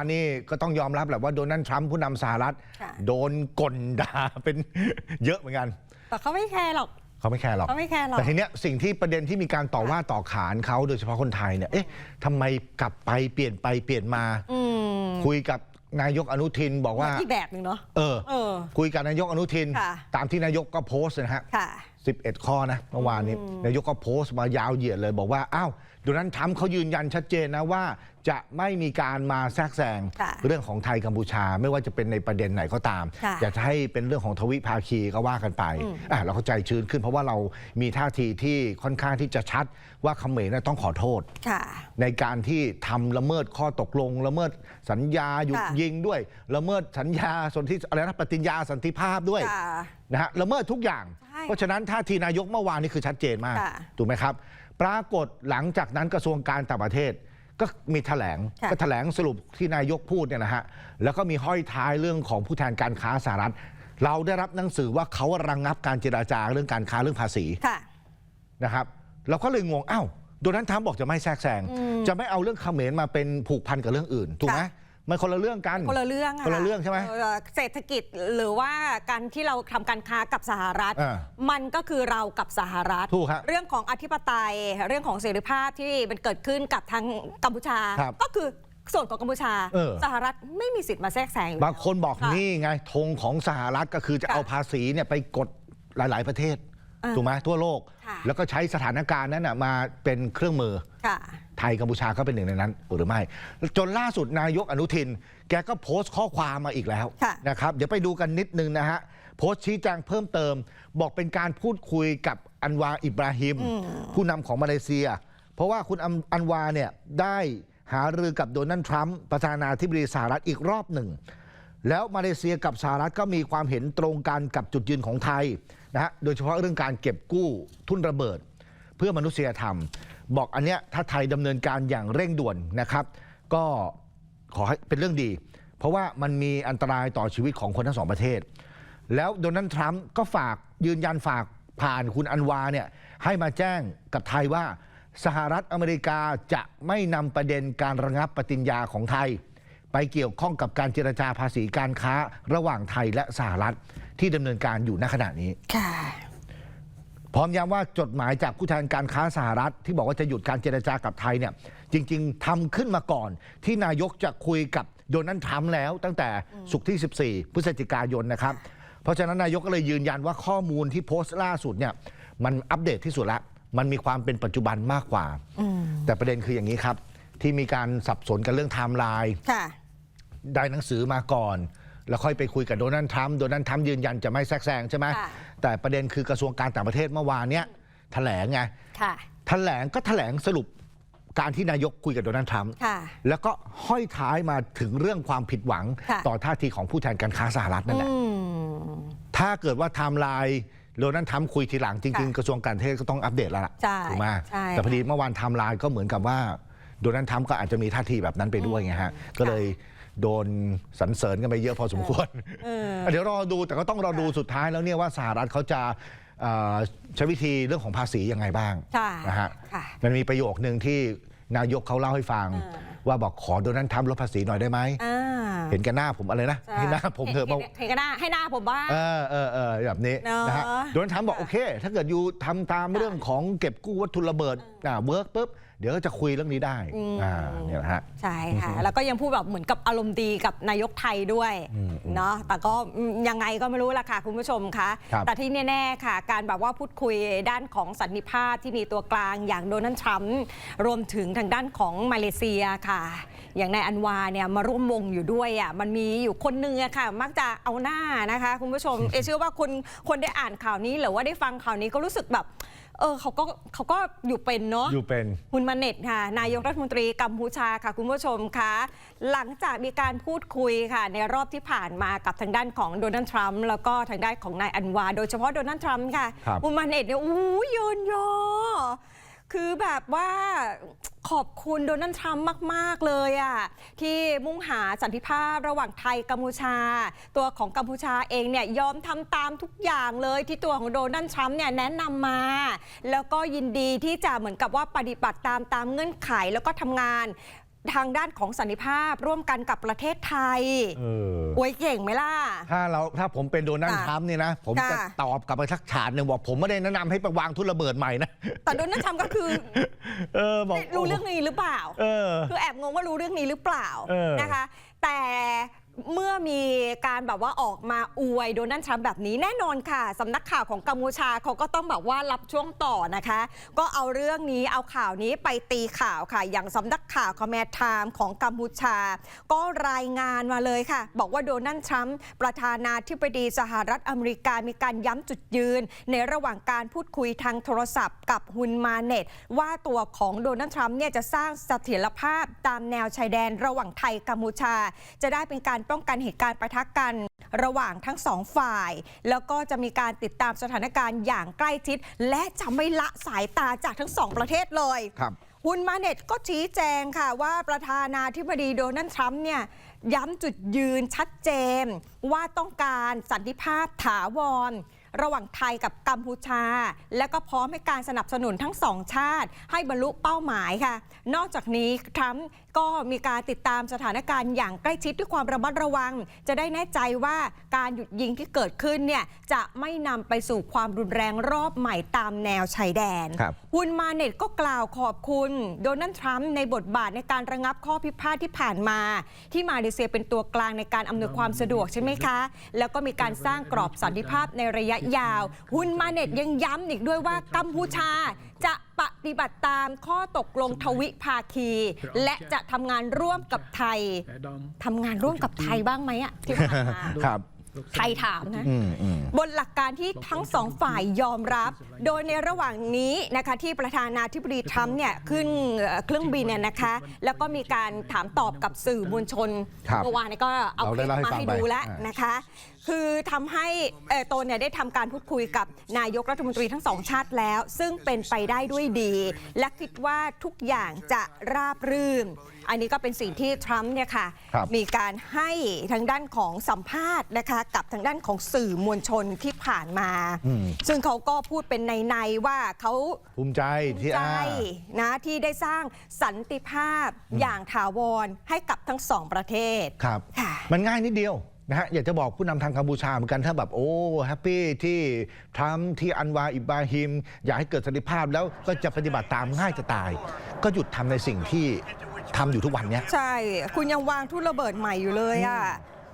อันนี้ก็ต้องยอมรับแหละว่าโดนัลด์ทรัมป์ผู้นำสหรัฐ ค่ะ โดนกลด่าเป็น เยอะเหมือนกัน แต่เขาไม่แคร์หรอกเขาไม่แคร์หรอก เขาไม่แคร์หรอก แต่ทีเนี้ยสิ่งที่ประเด็นที่มีการต่อว่าต่อขานเขาโดยเฉพาะคนไทยเนี่ยเอ๊ะทำไมกลับไปเปลี่ยนไปเปลี่ยนมา อืมคุยกับนายกอนุทินบอกว่า อีกแบบหนึ่งเนาะ เออ เออ คุยกับนายกอนุทิน ค่ะ ตามที่นายกก็โพสต์นะฮะ ค่ะ 11 ข้อนะเมื่อวานนี้นายกก็โพสต์มายาวเหยียดเลยบอกว่าอ้าวโดนัลด์ทรัมป์เขายืนยันชัดเจนนะว่า จะไม่มีการมาแทรกแซงค่ะเรื่องของไทยกัมพูชา ไม่ว่าจะเป็นในประเด็นไหนก็ตามค่ะอยากจะให้เป็นเรื่องของทวิภาคีก็ว่ากันไปอะเราเข้าใจชื้นขึ้น เพราะว่าเรามีท่าทีที่ค่อนข้างที่จะชัดว่าเขมรน่ะต้องขอโทษค่ะในการที่ทำละเมิดข้อตกลง ละเมิดสัญญาหยุดค่ะยิงด้วย ละเมิดสัญญาสนธิอะไรนะปฏิญญาสันติภาพด้วยค่ะนะฮะละเมิดทุกอย่างใช่ เพราะฉะนั้นท่าทีนายกเมื่อวานนี้คือชัดเจนมากค่ะ ถูกไหมครับ ปรากฏหลังจากนั้นกระทรวงการต่างประเทศ ก็มีแถลงค่ะ ก็แถลงสรุปที่นายกพูดเนี่ยนะฮะแล้วก็มีห้อยท้ายเรื่องของผู้แทนการค้าสหรัฐ เราได้รับหนังสือว่าเขาระงงับการเจราจาเรื่องการค้าเรื่องภาษี ค่ะ นะครับเราก็เลยงงอ้าวโดนัลด์ทรัมป์บอกจะไม่แทรกแซง จะไม่เอาเรื่องเขมรมาเป็นผูกพันกับเรื่องอื่น ถูกไหมค่ะ มันคนละเรื่องกัน คนละเรื่องคนละเรื่องใช่ไหมเศรษฐกิจหรือว่าการที่เราทำการค้ากับสหรัฐอ่ามันก็คือเรากับสหรัฐถูกครับเรื่องของอธิปไตย เรื่องของเสรีภาพที่มันเกิดขึ้นกับทางกัมพูชาครับก็คือส่วนของกัมพูชาเออสหรัฐไม่มีสิทธิ์มาแทรกแซงอยู่บางคนบอกะนี่ไงธงของสหรัฐก็คือจะค่ะเอาภาษีเนี่ยไปกดหลาย ๆ ประเทศอ่า ถูกไหมทั่วโลกค่ะแล้วก็ใช้สถานการณ์นั้นนะมาเป็นเครื่องมือค่ะไทยกัมพูชาก็เป็นหนึ่งในนั้นหรือไม่ จนล่าสุดนายกอนุทิน แกก็โพสต์ข้อความมาอีกแล้วค่ะนะครับเดี๋ยวไปดูกันนิดนึงนะฮะโพสต์ชี้แจงเพิ่มเติม บอกเป็นการพูดคุยกับอันวาอิบราฮิม ผู้นำของมาเลเซีย เพราะว่าคุณอันอันวาเนี่ยได้หารือกับโดนัลด์ทรัมป์ประธานาธิบดีสหรัฐอีกรอบหนึ่ง แล้วมาเลเซียกับสหรัฐก็มีความเห็นตรงกันกับจุดยืนของไทยนะฮะโดยเฉพาะเรื่องการเก็บกู้ทุนระเบิด เพื่อมนุษยธรรม บอกอันเนี้ยถ้าไทยดำเนินการอย่างเร่งด่วนนะครับ ก็ขอให้เป็นเรื่องดี เพราะว่ามันมีอันตรายต่อชีวิตของคนทั้งสองประเทศ แล้วโดนัลด์ทรัมป์ก็ฝากยืนยันฝากผ่านคุณอันวาเนี่ยให้มาแจ้งกับไทยว่า สหรัฐอเมริกาจะไม่นำประเด็นการระงับปฏิญญาของไทย ไปเกี่ยวข้องกับการเจรจาภาษีการค้าระหว่างไทยและสหรัฐที่ดำเนินการอยู่ณขณะนี้ ค่ะพร้อมย้ำว่าจดหมายจากผู้แทนการค้าสหรัฐ ที่บอกว่าจะหยุดการเจรจากับไทยเนี่ยจริง ๆทำขึ้นมาก่อน ที่นายกจะคุยกับโดนัลด์ทรัมป์แล้ว ตั้งแต่สุกร์ที่ 14 พฤศจิกายนนะครับ เพราะฉะนั้นนายกก็เลยยืนยันว่าข้อมูลที่โพสต์ล่าสุดเนี่ยมันอัปเดตที่สุดแล้วมันมีความเป็นปัจจุบันมากกว่าแต่ประเด็นคืออย่างนี้ครับ ที่มีการสับสนกันเรื่องไทม์ไลน์ ค่ะ ได้หนังสือมาก่อน แล้วค่อยไปคุยกับโดนัลด์ทรัมป์โดนัลด์ทรัมป์ยืนยันจะไม่แทรกแซงใช่ไหมค่ะ แต่ประเด็นคือกระทรวงการต่างประเทศเมื่อวานเนี้ยแถลงไง ค่ะ แถลงก็แถลงสรุปการที่นายกคุยกับโดนัลด์ทรัมป์ค่ะ แล้วก็ห้อยท้ายมาถึงเรื่องความผิดหวัง ค่ะ ต่อท่าทีของผู้แทนการค้าสหรัฐนั่นแหละ อืม ถ้าเกิดว่าไทม์ไลน์โดนัลด์ทรัมป์คุยทีหลังจริงค่ะๆกระทรวงการต่างประเทศก็ต้องอัปเดตแล้วล่ะใช่ถูกไหมใช่แต่พอดีเมื่อวานไทม์ไลน์ก็เหมือนกับว่าโดนัลด์ทรัมป์ก็อาจจะมีท่าทีแบบนั้นไปด้วยไงฮะก็เลย โดนสรรเสริญกันไปเยอะพอสมควรเออเดี๋ยวรอดูแต่ก็ต้องรอดูสุดท้ายแล้วเนี่ยว่าสหรัฐเขาจะเอ่อใช้วิธีเรื่องของภาษียังไงบ้างใช่นะฮะค่ะ มันมีประโยคนึงที่นายกเขาเล่าให้ฟังอ่าว่าบอกขอโดนัลด์ทรัมป์ลดภาษีหน่อยได้ไหม อ่าเห็นกันหน้าผมอะไรนะใช่ให้หน้าผมเถอะห็บอกนเห็นกันหน้าให้หน้าผมบ้าง เออเออเออแบบนี้เนอะนะฮะโดนัลด์ทรัมป์บอกโอเค ถ้าเกิดอยู่ทำตามเรื่องของเก็บกู้วัตถุระเบิดอ่าเวิร์กปุ๊บ เดี๋ยวก็จะคุยเรื่องนี้ได้อ่าเนี่ยนะฮะ ใช่ค่ะ แล้วก็ยังพูดแบบเหมือนกับอารมณ์ดีกับนายกไทยด้วยเนาะแต่ก็ยังไงก็ไม่รู้ละค่ะ คุณผู้ชมคะครับแต่ที่แน่ๆค่ะ การแบบว่าพูดคุยด้านของสันนิภาพที่มีตัวกลางอย่างโดนัลด์ทรัมป์รวมถึงทางด้านของมาเลเซียค่ะ อย่างนายอันวาเนี่ยมาร่วมวงอยู่ด้วยอะมันมีอยู่คนนึงอะค่ะ มักจะเอาหน้านะคะ คุณผู้ชม เอเชื่อว่าคนคนได้อ่านข่าวนี้หรือว่าได้ฟังข่าวนี้ก็รู้สึกแบบ เออเขาก็เขาก็อยู่เป็นเนาะอยู่เป็นฮุนมาเน็ตค่ะ นายกรัฐมนตรีกัมพูชาค่ะ คุณผู้ชมคะหลังจากมีการพูดคุยค่ะ ในรอบที่ผ่านมากับทางด้านของโดนัลด์ทรัมป์แล้วก็ทางด้านของนายอันวา โดยเฉพาะโดนัลด์ทรัมป์ค่ะ ครับฮุนมาเน็ตเนี่ยอู้ยนยอ คือแบบว่าขอบคุณโดนัลด์ทรัมป์มาก ๆ เลยอะ่ะที่มุ่งหาสันติภาพระหว่างไทยกัมพูชา ตัวของกัมพูชาเองเนี่ยยอมทำตามทุกอย่างเลยที่ตัวของโดนัลด์ทรัมป์เนี่ยแนะนำมา แล้วก็ยินดีที่จะเหมือนกับว่าปฏิบัติตามตามเงื่อนไขแล้วก็ทำงาน ทางด้านของสันติภาพร่วมกันกับประเทศไทยเอออวยเก่งไหมล่ะ ถ้าเราถ้าผมเป็นโดนัลด์ค่ะทรัมป์เนี่ยนะ ผมจะค่ะ ตอบกลับไปสักฉานหนึ่งบอกผมไม่ได้แนะนำให้ไปวางทุนระเบิดใหม่นะ แต่โดนัลด์ทรัมป์ก็คือ เออบอกรู้เรื่องนี้หรือเปล่า เออ คือแอบงงว่ารู้เรื่องนี้หรือเปล่าเออนะคะ แต่ เมื่อมีการแบบว่าออกมาอวยโดนัลด์ทรัมป์แบบนี้แน่นอนค่ะสำนักข่าวของกัมพูชาเขาก็ต้องแบบว่ารับช่วงต่อนะคะ ก็เอาเรื่องนี้เอาข่าวนี้ไปตีข่าวค่ะ อย่างสำนักข่าวคอมเมทไทม์ของกัมพูชา ก็รายงานมาเลยค่ะ บอกว่าโดนัลด์ทรัมป์ประธานาธิบดีสหรัฐอเมริกามีการย้ำจุดยืน ในระหว่างการพูดคุยทางโทรศัพท์กับฮุนมาเน็ตว่าตัวของโดนัลด์ทรัมป์เนี่ยจะสร้างเสถียรภาพตามแนวชายแดนระหว่างไทยกัมพูชา จะได้เป็นการป้องกันเหตุการณ์ประทะกันระหว่างทั้งสองฝ่าย แล้วก็จะมีการติดตามสถานการณ์อย่างใกล้ชิด และจะไม่ละสายตาจากทั้งสองประเทศเลยครับฮุนมาเน็ตก็ชี้แจงค่ะว่าประธานาธิบดีโดนัลด์ทรัมป์เนี่ยย้ำจุดยืนชัดเจนว่าต้องการสันติภาพถาวร ระหว่างไทยกับกัมพูชา และก็พร้อมให้การสนับสนุนทั้งสองชาติ ให้บรรลุเป้าหมายค่ะ นอกจากนี้ทรัมป์ก็มีการติดตามสถานการณ์อย่างใกล้ชิดด้วยความระมัดระวัง จะได้แน่ใจว่าการหยุดยิงที่เกิดขึ้นเนี่ยจะไม่นำไปสู่ความรุนแรงรอบใหม่ตามแนวชายแดนครับฮุนมาเน็ตก็กล่าวขอบคุณโดนัลด์ทรัมป์ในบทบาทในการระงับข้อพิพาทที่ผ่านมา ที่มาเลเซียเป็นตัวกลางในการอำนวยความสะดวกใช่ไหมคะ แล้วก็มีการสร้างกรอบสันติภาพในระยะยาวฮุนมาเน็ตยังย้ำอีกด้วยว่ากัมพูชาจะปฏิบัติตามข้อตกลงทวิภาคี และจะทำงานร่วมกับไทยทำงานร่วมกับไทยบ้างไหมอะที่ผ่านมาครับไทยถามนะอืมอืมบนหลักการที่ทั้งสองฝ่ายยอมรับ โดยในระหว่างนี้นะคะที่ประธานาธิบดีทรัมป์เนี่ยขึ้นเอ่อเครื่องบินเนี่ยนะคะ แล้วก็มีการถามตอบกับสื่อมวลชนครับเมื่อวานเนยก็เอาเราคได้ลิปเล่าให้มาฟังให้ไปดูแล้วอ่านนะคะ คือทำให้เอ่อตนเนี่ยได้ทำการพูดคุยกับนายกรัฐมนตรีทั้งสองชาติแล้ว ซึ่งเป็นไปได้ด้วยดี และคิดว่าทุกอย่างจะราบรื่น อันนี้ก็เป็นสิ่งที่ทรัมป์เนี่ยค่ะครับ มีการให้ทางด้านของสัมภาษณ์นะคะกับทางด้านของสื่อมวลชนที่ผ่านมา อืมซึ่งเขาก็พูดเป็นในๆว่าเขา ภูมิใจภูที่มิใจอ่า นะที่ได้สร้างสันติภาพอย่างถาวรให้กับทั้งสองประเทศครับ ค่ะ มันง่ายนิดเดียว นะฮะอยากจะบอกผู้นำทางกัมพูชาเหมือนกันถ้าแบบโอ้แฮปปี้ที่ทรัมป์ที่อันวาอิบราฮิม อยากให้เกิดสันติภาพแล้วก็จะปฏิบัติตามง่ายจะตาย ก็หยุดทำในสิ่งที่ทำอยู่ทุกวันเนี้ยใช่ คุณยังวางทุ่นระเบิดใหม่อยู่เลยอะ